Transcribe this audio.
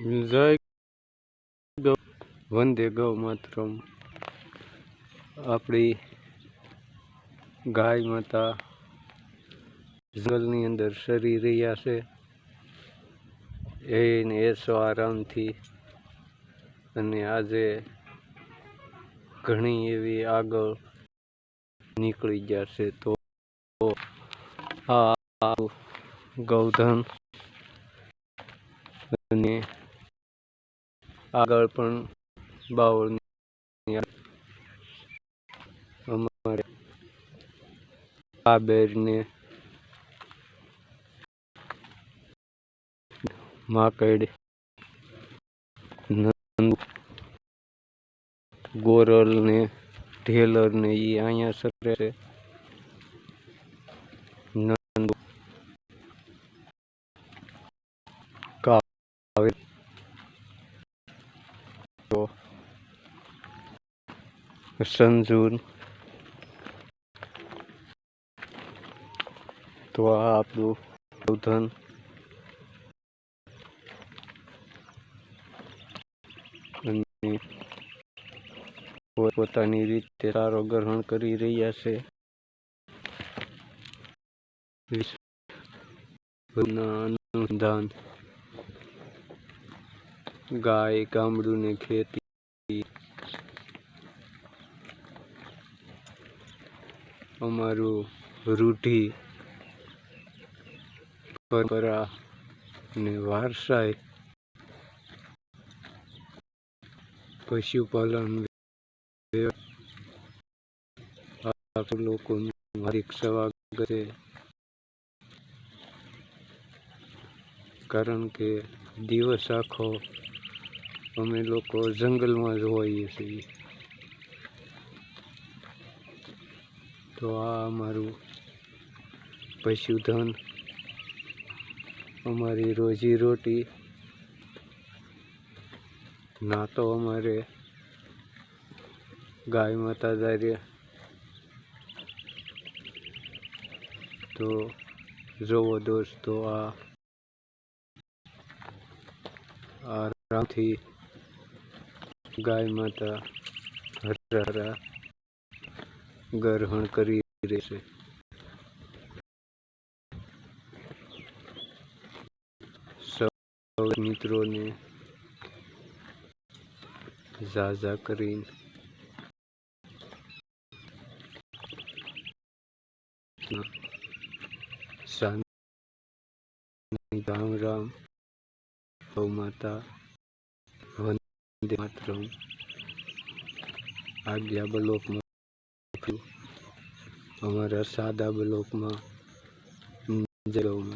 જય વંદે ગૌ માતરમ આપણી ગાય માતા જંગલની અંદર સરી રહ્યા છે એને એસો આરામથી અને આજે ઘણી એવી આગળ નીકળી ગયા છે તો આ ગૌધન અને આગળ પણ બાવળ અમારે આ બેરને માકડ ગોરલ ને ઢેલર ને એ અહીંયા સરે છે. નંદ કાવે તો સંજૂન તો આ આપણું ગૌધન અને પોતાની રીતે સારો ગ્રહણ કરી રહ્યા છે. અનુસંધાન. ગાય ગામડું ને ખેતી અમારું રૂઢિ, પરંપરા ને વારસાઈ પશુપાલન લોકોનું હાર્દિક સ્વાગત કારણ કે દિવસ આખો અમે લોકો જંગલમાં જ હોઈએ છીએ. તો આ અમારું પશુધન. અમારી રોજી રોટી. ના તો અમારે ગાય માતા દારે તો જોવો દોસ્તો, આ આરામથી ગાય માતા હરા ગ્રહણ કરી રહેશે સૌ મિત્રોને ઝાઝા કરી રામ રામ ગૌ માતા, વંદે માતરમ. આજ્ઞા બ્લોકમાં અમારા સાદા બ્લોકમાં માતા